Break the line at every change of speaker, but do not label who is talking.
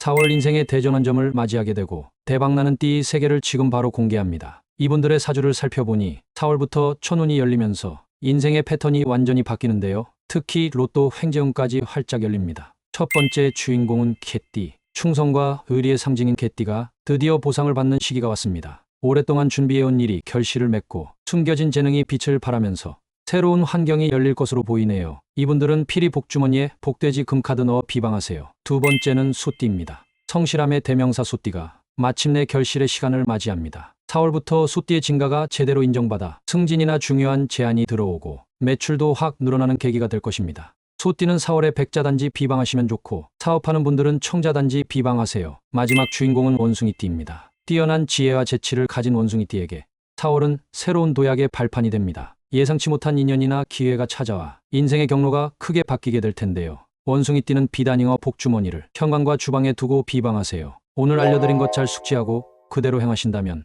4월 인생의 대전환점을 맞이하게 되고 대박나는 띠 3개를 지금 바로 공개합니다. 이분들의 사주를 살펴보니 4월부터 천운이 열리면서 인생의 패턴이 완전히 바뀌는데요. 특히 로또 횡재운까지 활짝 열립니다. 첫 번째 주인공은 개띠. 충성과 의리의 상징인 개띠가 드디어 보상을 받는 시기가 왔습니다. 오랫동안 준비해온 일이 결실을 맺고 숨겨진 재능이 빛을 발하면서 새로운 환경이 열릴 것으로 보이네요. 이분들은 피리 복주머니에 복돼지 금카드 넣어 비방하세요. 두 번째는 소띠입니다. 성실함의 대명사 소띠가 마침내 결실의 시간을 맞이합니다. 4월부터 소띠의 진가가 제대로 인정받아 승진이나 중요한 제안이 들어오고 매출도 확 늘어나는 계기가 될 것입니다. 소띠는 4월에 백자단지 비방하시면 좋고 사업하는 분들은 청자단지 비방하세요. 마지막 주인공은 원숭이띠입니다. 뛰어난 지혜와 재치를 가진 원숭이띠에게 4월은 새로운 도약의 발판이 됩니다. 예상치 못한 인연이나 기회가 찾아와 인생의 경로가 크게 바뀌게 될 텐데요. 원숭이띠는 비단잉어 복주머니를 현관과 주방에 두고 비방하세요. 오늘 알려드린 것 잘 숙지하고 그대로 행하신다면